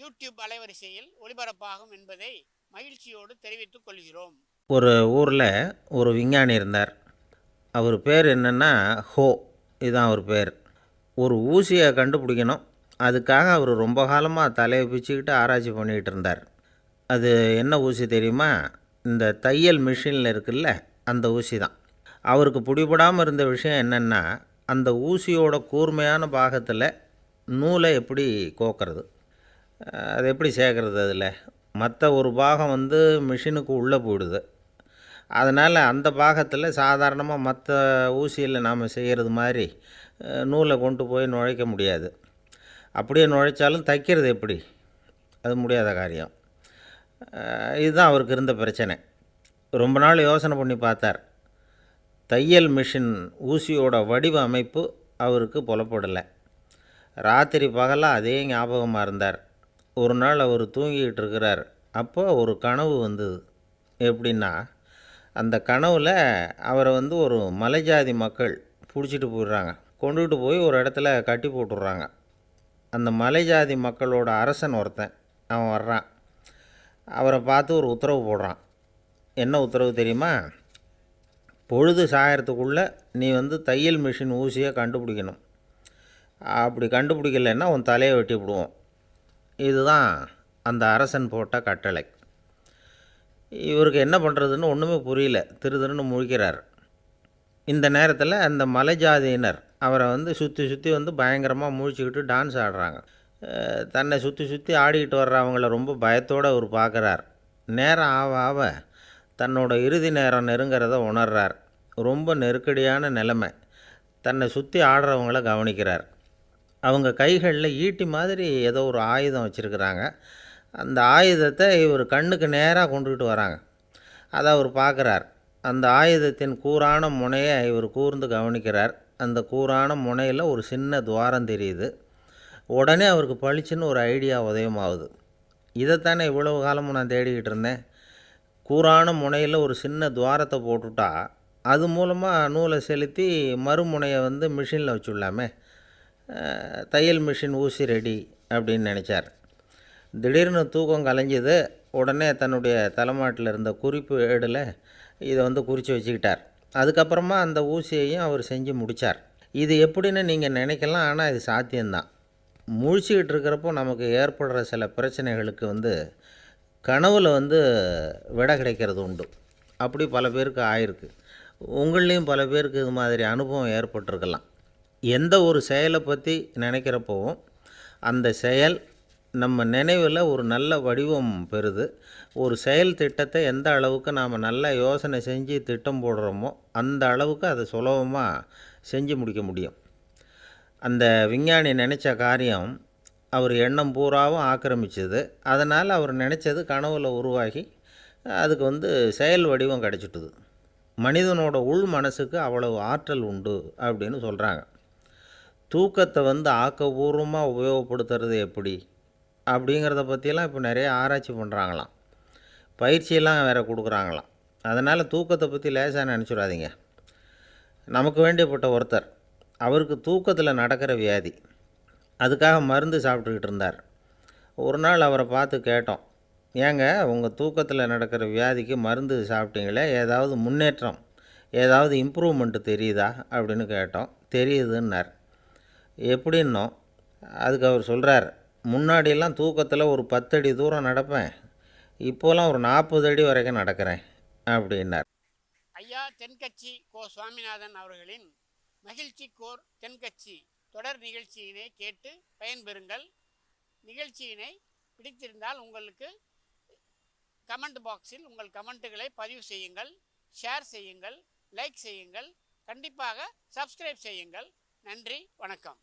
YouTube அலைவரிசையில் ஒளிபரப்பாகும் என்பதை மகிழ்ச்சியோடு தெரிவித்துக் கொள்கிறோம். ஒரு ஊரில் ஒரு விஞ்ஞானி இருந்தார். அவர் பேர் என்னென்னா ஹோ இதுதான் அவர் பேர். ஒரு ஊசியை கண்டுபிடிக்கணும். அதுக்காக அவர் ரொம்ப காலமாக தலையை பிச்சுக்கிட்டு ஆராய்ச்சி பண்ணிகிட்டு இருந்தார். அது என்ன ஊசி தெரியுமா? இந்த தையல் மிஷினில் இருக்குல்ல அந்த ஊசி தான். அவருக்கு பிடிபடாமல் இருந்த விஷயம் என்னென்னா அந்த ஊசியோட கூர்மையான பாகத்தில் நூலை எப்படி கோக்கிறது? அது எப்படி சேர்க்குறது அதில்? மற்ற ஒரு பாகம் வந்து மிஷினுக்கு உள்ளே போயிடுது. அதனால் அந்த பாகத்தில் சாதாரணமாக மற்ற ஊசியில் நாம் செய்கிறது மாதிரி நூலை கொண்டு போய் நுழைக்க முடியாது. அப்படியே நுழைச்சாலும் தைக்கிறது எப்படி? அது முடியாத காரியம். இதுதான் அவருக்கு இருந்த பிரச்சனை. ரொம்ப நாள் யோசனை பண்ணி பார்த்தார். தையல் மிஷின் ஊசியோட வடிவ அமைப்பு அவருக்கு புலப்படலை. ராத்திரி பகலாக அதே ஞாபகமாக இருந்தார். ஒரு நாள் அவர் தூங்கிக்கிட்டு இருக்கிறார். அப்போ ஒரு கனவு வந்தது. எப்படின்னா அந்த கனவில் அவரை வந்து ஒரு மலைஜாதி மக்கள் பிடிச்சிட்டு போயிடுறாங்க. கொண்டுகிட்டு போய் ஒரு இடத்துல கட்டி போட்டுடுறாங்க. அந்த மலைஜாதி மக்களோட அரசன் ஒருத்தன் அவன் வர்றான். அவரை பார்த்து ஒரு உத்தரவு போடுறான். என்ன உத்தரவு தெரியுமா? பொழுது சாயறதுக்குள்ளே நீ வந்து தையல் மிஷின் ஊசியை கண்டுபிடிக்கணும். அப்படி கண்டுபிடிக்கலைன்னா உன் தலையை வெட்டி விடுவோம் இதுதான் அந்த அரசன் போட்ட கட்டளை. இவருக்கு என்ன பண்ணுறதுன்னு ஒன்றுமே புரியல. திருதுன்னு முழிக்கிறார். இந்த நேரத்தில் அந்த மலை ஜாதியினர் அவரை வந்து சுற்றி சுற்றி வந்து பயங்கரமாக முழிச்சுக்கிட்டு டான்ஸ் ஆடுறாங்க. தன்னை சுற்றி சுற்றி ஆடிக்கிட்டு வர்றவங்கள ரொம்ப பயத்தோடு அவர் பார்க்குறார். நேரம் ஆவ ஆவ தன்னோட இறுதி நேரம் நெருங்கிறத உணர்றார். ரொம்ப நெருக்கடியான நிலைமை. தன்னை சுற்றி ஆடுறவங்கள கவனிக்கிறார். அவங்க கைகளில் ஈட்டி மாதிரி ஏதோ ஒரு ஆயுதம் வச்சுருக்குறாங்க. அந்த ஆயுதத்தை இவர் கண்ணுக்கு நேராக கொண்டுக்கிட்டு வராங்க. அதை அவர் பார்க்குறார். அந்த ஆயுதத்தின் கூரான முனையை இவர் கூர்ந்து கவனிக்கிறார். அந்த கூரான முனையில் ஒரு சின்ன துவாரம் தெரியுது. உடனே அவருக்கு பளிச்சுன்னு ஒரு ஐடியா உதயமாகுது. இதைத்தானே இவ்வளவு காலமும் நான் தேடிக்கிட்டு இருந்தேன். கூரான முனையில் ஒரு சின்ன துவாரத்தை போட்டுட்டா அது மூலமாக நூலை செலுத்தி மறுமுனையை வந்து மிஷினில் வச்சுடலாமே. தையல் மிஷின் ஊசி ரெடி அப்படின்னு நினச்சார். திடீர்னு தூக்கம் கலைஞ்சது. உடனே தன்னுடைய தலைமாட்டில் இருந்த குறிப்பு ஏடில் இதை வந்து குறித்து வச்சுக்கிட்டார். அதுக்கப்புறமா அந்த ஊசியையும் அவர் செஞ்சு முடித்தார் இது எப்படின்னு நீங்கள் நினைக்கலாம் ஆனால் இது சாத்தியம்தான். முழிச்சுக்கிட்டு இருக்கிறப்போ நமக்கு ஏற்படுற சில பிரச்சனைகளுக்கு வந்து கனவில் வந்து விடை கிடைக்கிறது உண்டு. அப்படி பல பேருக்கு ஆயிருக்கு. உங்களையும் பல பேருக்கு இது மாதிரி அனுபவம் ஏற்பட்டிருக்கலாம். எந்த ஒரு செயலை பற்றி நினைக்கிறப்போவும் அந்த செயல் நம்ம நினைவில் ஒரு நல்ல வடிவம் பெறுது. ஒரு செயல் திட்டத்தை எந்த அளவுக்கு நாம் நல்லா யோசனை செஞ்சு திட்டம் போடுறோமோ அந்த அளவுக்கு அதை சுலபமாக செஞ்சு முடிக்க முடியும். அந்த விஞ்ஞானி நினச்ச காரியம் அவர் எண்ணம் பூராவும் ஆக்கிரமிச்சது. அதனால் அவர் நினச்சது கனவுல உருவாகி அதுக்கு வந்து செயல் வடிவம் கிடச்சிட்டுது. மனிதனோட உள் மனசுக்கு அவ்வளவு ஆற்றல் உண்டு அப்படின்னு சொல்கிறாங்க தூக்கத்தை வந்து ஆக்கபூர்வமாக உபயோகப்படுத்துறது எப்படி? அப்படிங்கிறத பற்றியெல்லாம் இப்போ நிறைய ஆராய்ச்சி பண்ணுறாங்களாம் பயிற்சியெல்லாம் வேறு கொடுக்குறாங்களாம். அதனால் தூக்கத்தை பற்றி லேசாக நினச்சிடாதீங்க. நமக்கு வேண்டியப்பட்ட ஒருத்தர் அவருக்கு தூக்கத்தில் நடக்கிற வியாதி அதுக்காக மருந்து சாப்பிட்டுக்கிட்டு இருந்தார். ஒரு நாள் அவரை பார்த்து கேட்டோம் ஏங்க உங்கள் தூக்கத்தில் நடக்கிற வியாதிக்கு மருந்து சாப்பிட்டீங்களே ஏதாவது முன்னேற்றம் ஏதாவது இம்ப்ரூவ்மெண்ட்டு தெரியுதா? அப்படின்னு கேட்டோம். தெரியுதுன்னார். எப்படின்னோ அதுக்கு அவர் சொல்கிறார் முன்னாடியெல்லாம் தூக்கத்தில் ஒரு பத்தடி தூரம் நடப்பேன். இப்போலாம் ஒரு நாற்பது அடி வரைக்கும் நடக்கிறேன் அப்படின்னார். ஐயா தென்கட்சி கோ சுவாமிநாதன் அவர்களின் மகிழ்ச்சி கோர் தென்கட்சி தொடர் நிகழ்ச்சியினை கேட்டு பயன்பெறுங்கள். நிகழ்ச்சியினை பிடித்திருந்தால் உங்களுக்கு கமெண்ட் பாக்ஸில் உங்கள் கமெண்ட்டுகளை பதிவு செய்யுங்கள் ஷேர் செய்யுங்கள் லைக் செய்யுங்கள் கண்டிப்பாக சப்ஸ்கிரைப் செய்யுங்கள். நன்றி வணக்கம்.